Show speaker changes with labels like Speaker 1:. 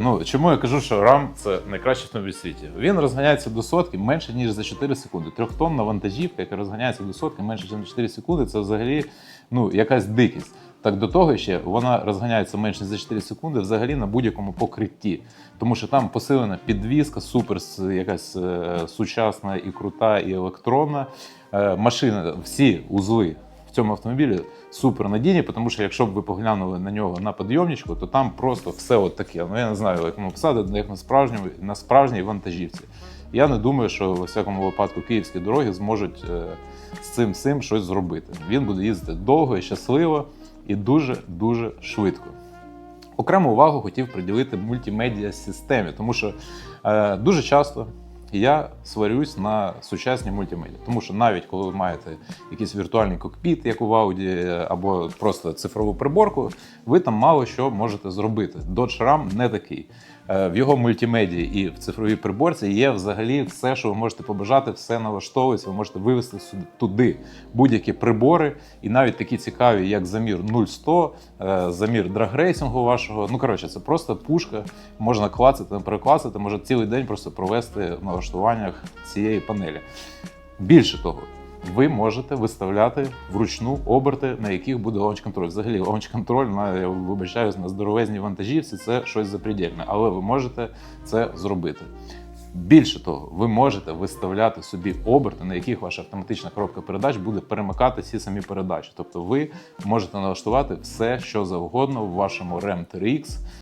Speaker 1: Ну чому я кажу, що RAM це найкращий автомобіль в світі? Він розганяється до сотки менше ніж за 4 секунди. Трьохтонна вантажівка, яка розганяється до сотки менше ніж за 4 секунди, це взагалі ну якась дикість. Так до того ще вона розганяється менше ніж за 4 секунди взагалі на будь-якому покритті. Тому що там посилена підвізка, супер якась е, сучасна і крута, і електронна. Е, машина, всі узли в цьому автомобілі супер надійні, тому що якщо б ви поглянули на нього на підйомничку, то там просто все от таке. Ну я не знаю, як воно писати, як на справжньому на справжній вантажівці. Я не думаю, що в всякому випадку київські дороги зможуть е, з цим всім щось зробити. Він буде їздити довго і щасливо і дуже дуже швидко. Окрему увагу хотів приділити мультимедіа системі, тому що е, дуже часто я сварюсь на сучасні мультимедіа. Тому що навіть коли ви маєте якийсь віртуальний кокпіт, як у Audi, або просто цифрову приборку, ви там мало що можете зробити. Dodge Ram не такий. Е, В його мультимедії і в цифровій приборці є взагалі все, що ви можете побажати, все налаштовується. Ви можете вивести туди будь-які прибори, і навіть такі цікаві, як замір 0100, е, замір драгрейсингу вашого. Ну коротше, це просто пушка. Можна клацати, переклацати, може цілий день просто провести в налаштуваннях цієї панелі. Більше того, ви можете виставляти вручну оберти, на яких буде лаунч-контроль. Взагалі, лаунч-контроль на я вибачаюсь на здоровезній вантажівці це щось запредельне, але ви можете це зробити. Більше того, ви можете виставляти собі оберти, на яких ваша автоматична коробка передач буде перемикати ці самі передачі. Тобто ви можете налаштувати все, що завгодно в вашому RAM 3X